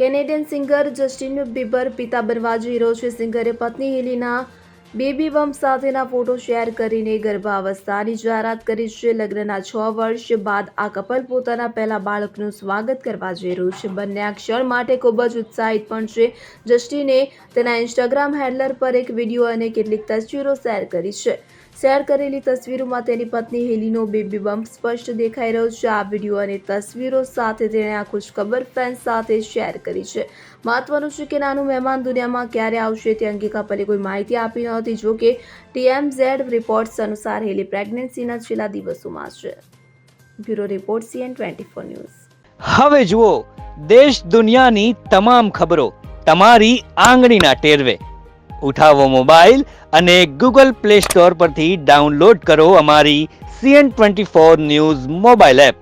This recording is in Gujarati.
કેનેડિયન સિંગર જસ્ટિન બીબર પિતા બનવા જઈ રહ્યો છે. સિંગરે પત્ની હેલીના બેબી બમ્પ સાથેના ફોટો શેર કરીને ગર્ભાવસ્થાની જાહેરાત કરી છે. લગ્નના છ વર્ષ બાદ આ કપલ પોતાના પહેલા બાળકનું સ્વાગત કરવા જઈ રહ્યું છે. બંને આ ક્ષણ માટે ખૂબ જ ઉત્સાહિત પણ છે. જસ્ટિને તેના ઇન્સ્ટાગ્રામ હેન્ડલર પર એક વીડિયો અને કેટલીક તસવીરો શેર કરી છે. શેર કરેલી તસવીરોમાં તેની પત્ની હેલીનો બેબી બમ્પ સ્પષ્ટ દેખાઈ રહ્યો છે. આ વીડિયો અને તસવીરો સાથે તેણે આ ખુશખબર ફેન્સ સાથે શેર કરી છે. મહત્વનું છે કે નાનું મહેમાન દુનિયામાં ક્યારે આવશે તે અંગે કપલે કોઈ માહિતી આપી નહોતી જો કે ટીએમઝેડ રિપોર્ટ્સ અનુસાર હેલી પ્રેગ્નન્સીના છેલ્લા દિવસોમાં છે. Bureau report CN twenty four news. હવે જુઓ, દેશ દુનિયાની તમામ ખબરો તમારી આંગળીના ટેરવે. ઉઠાવો મોબાઈલ અને ગૂગલ પ્લે સ્ટોર પરથી ડાઉનલોડ કરો અમારી CN twenty four news mobile app.